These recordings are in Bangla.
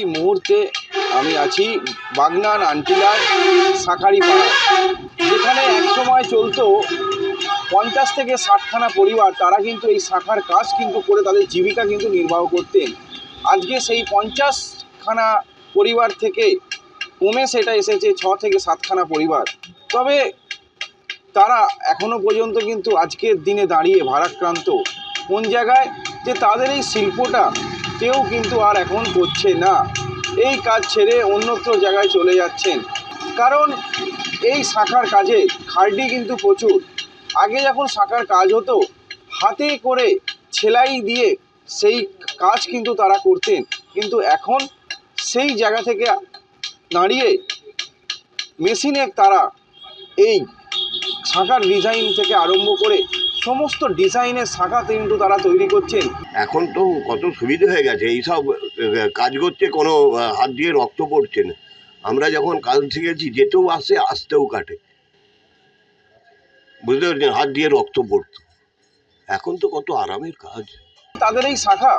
এই মুহূর্তে আমি আছি বাগনান আন্টিলার শাখারি পাড়ায় যেখানে একসময় চলতো পঞ্চাশ থেকে ষাটখানা পরিবার তারা কিন্তু এই শাখার কাজ কিন্তু করে তাদের জীবিকা কিন্তু নির্বাহ করতেন। আজকে সেই পঞ্চাশখানা পরিবার থেকে কমে সেটা এসেছে ছ থেকে সাতখানা পরিবার। তবে তারা এখনও পর্যন্ত কিন্তু আজকের দিনে দাঁড়িয়ে ভারাক্রান্ত। কোন জায়গায়? যে তাদের এই শিল্পটা কেউ কিন্তু আর এখন করছে না। এই কাজ ছেড়ে অন্যত্র জায়গায় চলে যাচ্ছেন। কারণ এই শাখার কাজে খাটনি কিন্তু প্রচুর। আগে যখন শাখার কাজ হতো, হাতে করে সেলাই দিয়ে সেই কাজ কিন্তু তারা করতেন। কিন্তু এখন সেই জায়গা থেকে দাঁড়িয়ে মেশিনে তারা এই শাখার ডিজাইন থেকে আরম্ভ করে সমস্ত ডিজাইনের শাখা কিন্তু তারা তৈরি করছেন। এখন তো কত সুবিধে হয়ে গেছে এইসব কাজ করতে কোনো হাত দিয়ে রক্ত পড়ছে না। আমরা যখন কাজ শিখেছি যেতেও আসে আসতেও কাটে। বুঝতে পারছেন? হাত দিয়ে রক্ত পড়তো। এখন তো কত আরামের কাজ। তাদের এই শাখা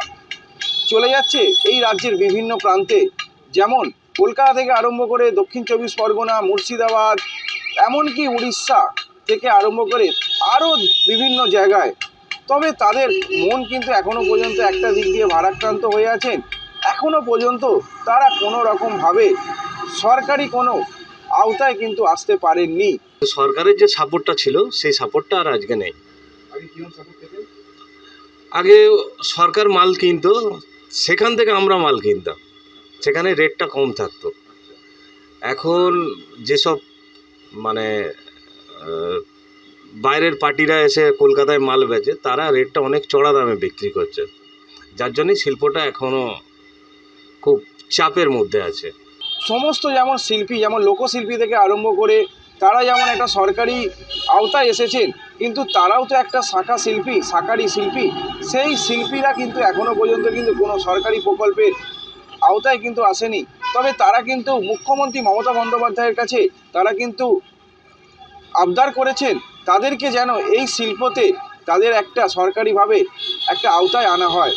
চলে যাচ্ছে এই রাজ্যের বিভিন্ন প্রান্তে। যেমন কলকাতা থেকে আরম্ভ করে দক্ষিণ চব্বিশ পরগনা মুর্শিদাবাদ এমনকি উড়িষ্যা। থেকে আরম্ভ করে আরও বিভিন্ন জায়গায়। তবে তাদের মন কিন্তু এখনও পর্যন্ত একটা দিক দিয়ে ভারাক্রান্ত হয়ে আছেন। এখনও পর্যন্ত তারা কোনো রকমভাবে সরকারি কোনো আওতায় কিন্তু আসতে পারেননি। সরকারের যে সাপোর্টটা ছিল সেই সাপোর্টটা আর আজকে নেই। আগে সরকার মাল কিনতো সেখান থেকে আমরা মাল কিনতাম। সেখানে রেটটা কম থাকতো। এখন যেসব মানে বাইরের পার্টিরা এসে কলকাতায় মাল বেচে, তারা রেটটা অনেক চড়া দামে বিক্রি করছে। যার জন্যই শিল্পটা এখনও খুব চাপের মধ্যে আছে। সমস্ত যেমন শিল্পী, যেমন লোকশিল্পী থেকে আরম্ভ করে, তারা যেমন একটা সরকারি আওতায় এসেছেন, কিন্তু তারাও তো একটা শাখা শিল্পী শাখারি শিল্পী। সেই শিল্পীরা কিন্তু এখনও পর্যন্ত কিন্তু কোনো সরকারি প্রকল্পের আওতায় কিন্তু আসেনি। তবে তারা কিন্তু মুখ্যমন্ত্রী মমতা বন্দ্যোপাধ্যায়ের কাছে, তারা কিন্তু আবদার করেছেন তাদেরকে যেন এই শিল্পতে তাদের একটা সরকারিভাবে একটা আওতায় আনা হয়।